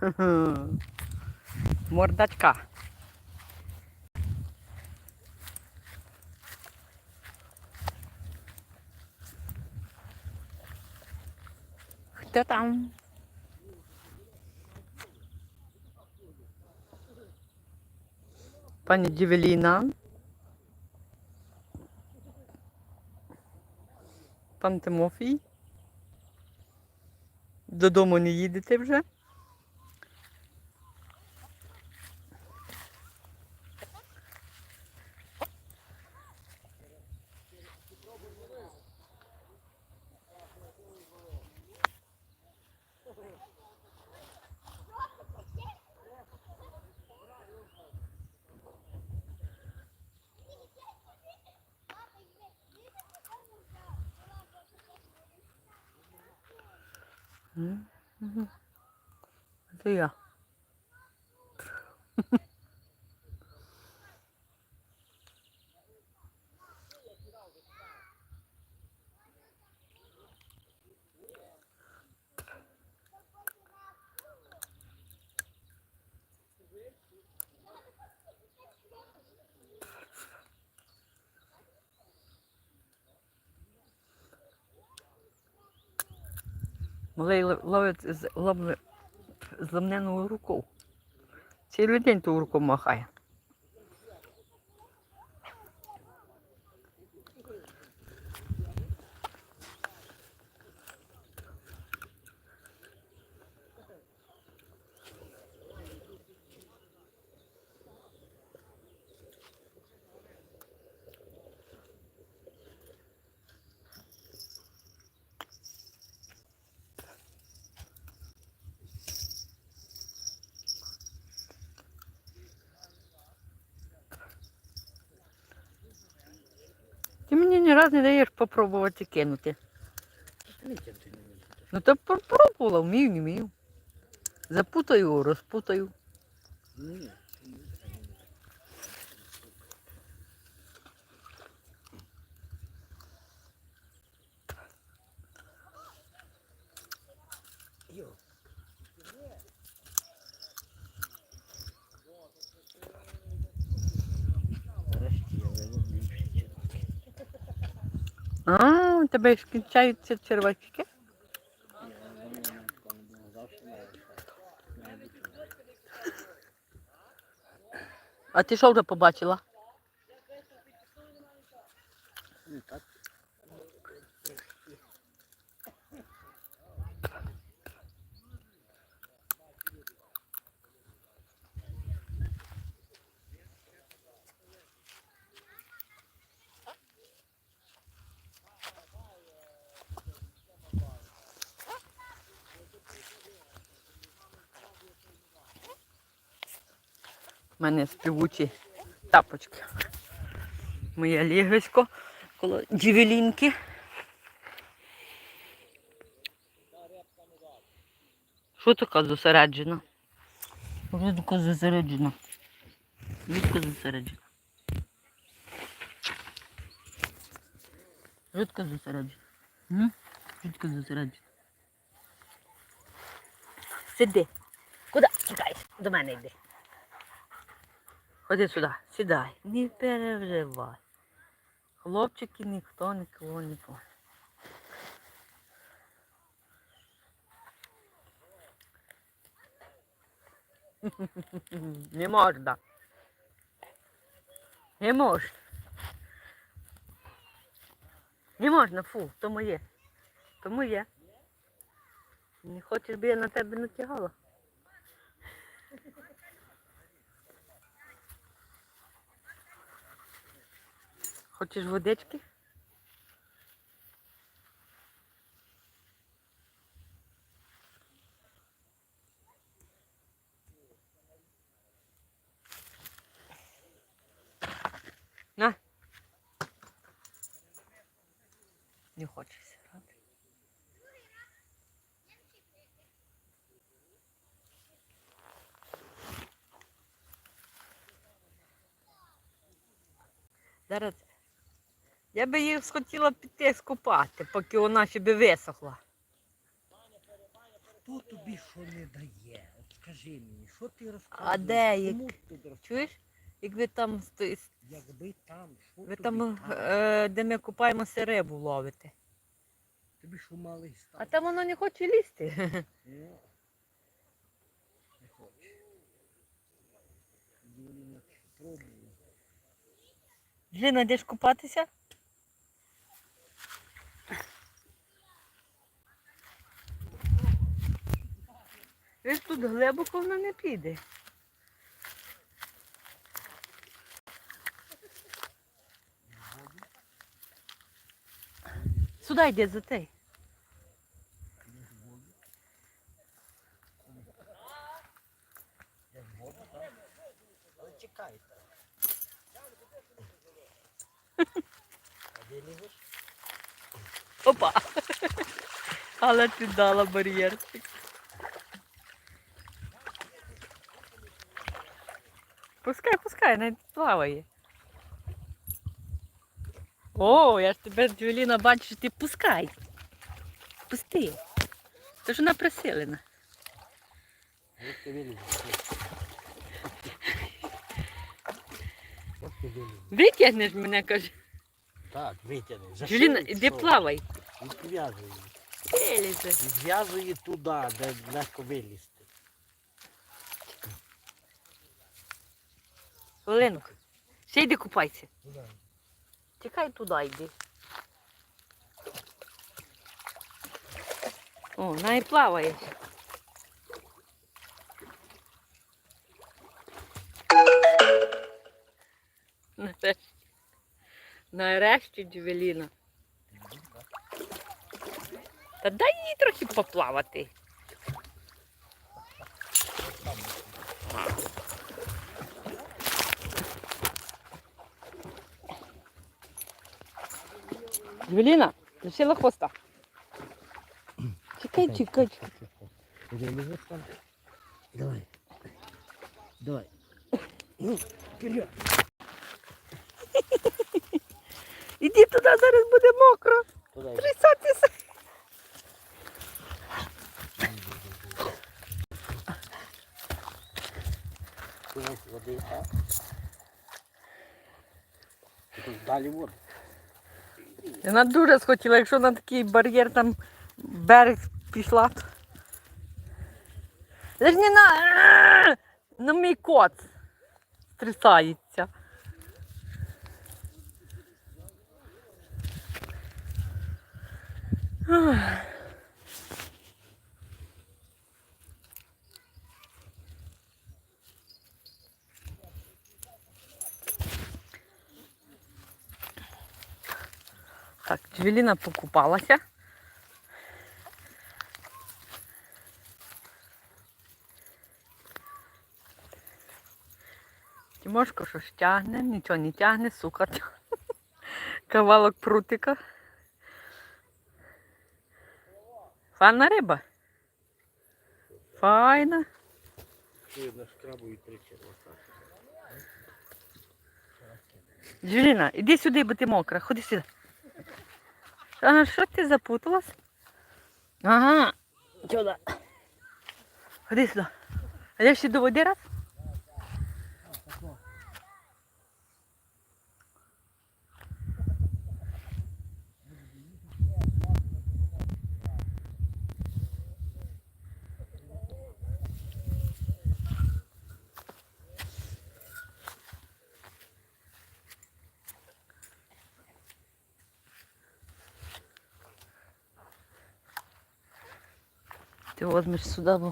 Мордачка. Хто там? Пані Дівеліна. Пан Тимофій. Додому не їдете вже? М, мгм. Це я. Малий ловить зламнену руку. Цілий день ту руку махає. Ти мені ні разу не даєш попробувати кинути. Ну то попробувала, вмію, не вмію. Запутаю, розпутаю. Йо. Нарешті я виловлю більше черваки. А, у тебе ж кінчаються червачки? А ти що вже побачила? Ну так. У мене співучі тапочки. Моє лігвисько коло джевелінки. Що така зосереджена? Що така зосереджена? Рідко зосереджена. Рідко зосереджена. Рідко зосереджена. Сиди. Куди тікаєш? До мене йди. Ходи сюди, сідай. Не переживай. Хлопчики ніхто нікого нікого. Не можна. Не можна. Не можна, фу, то моє. То моє. Не хочеш би я на тебе натягала? Хочеш водички? На. Не хочеться, правда? Зараз я би їх схотіла піти скупати, поки вона ще би висохла. хто тобі що не дає? От скажи мені, що ти розказуєш? А де Кому ти розказуєш? Чуєш? Як ви там сто- Якби там, що ви тобі там, там? е, де ми купаємося, рибу ловите. Тобі що малий став? А там воно не хоче лізти. Ну, не хоче. Пробує. Джина, йдеш купатися? Ви тут глибоко вона не піде. Сюди йде за? Але чекайте. А де? Опа! Але ти дала бар'єрчик. Пускай, навіть плаває. О, я ж тебе, Джуліна, бачу, що ти пускай. Пусти. Це ж вона присилена. Витягнеш мене, каже. Так, витягни. За Джуліна, іди плавай. Її. Вилізе. Туди, де легко вилізти. Оленко, ще йди купайся. Туди. Тікай туди йди. О, вона і плаває. Нарешті. Нарешті Джевеліна. Та дай їй трохи поплавати. Джевеліна, лишила хвоста. Чекай, чекай. Давай. Давай. Ну, вперед. Іди туди, зараз буде мокро. Трясатися. Води? Тут далі воду. Вона дуже схотіла, якщо на такий бар'єр там берег пішла. То... Але ж не на. На мій кот стрісається. Ах. Так, Джевеліна покупалася. Тимошко щось тягне, нічого не тягне, сука. Кавалок прутика. Файна риба. Файна. Ти на шкрабу і тричі. Джевеліна, іди сюди, бо ти мокра. Ходи сюди. А що ти запуталась? Ага. Сюди. Ходи сюди. А я ще до води раз? Ти возьмеш сюди, бо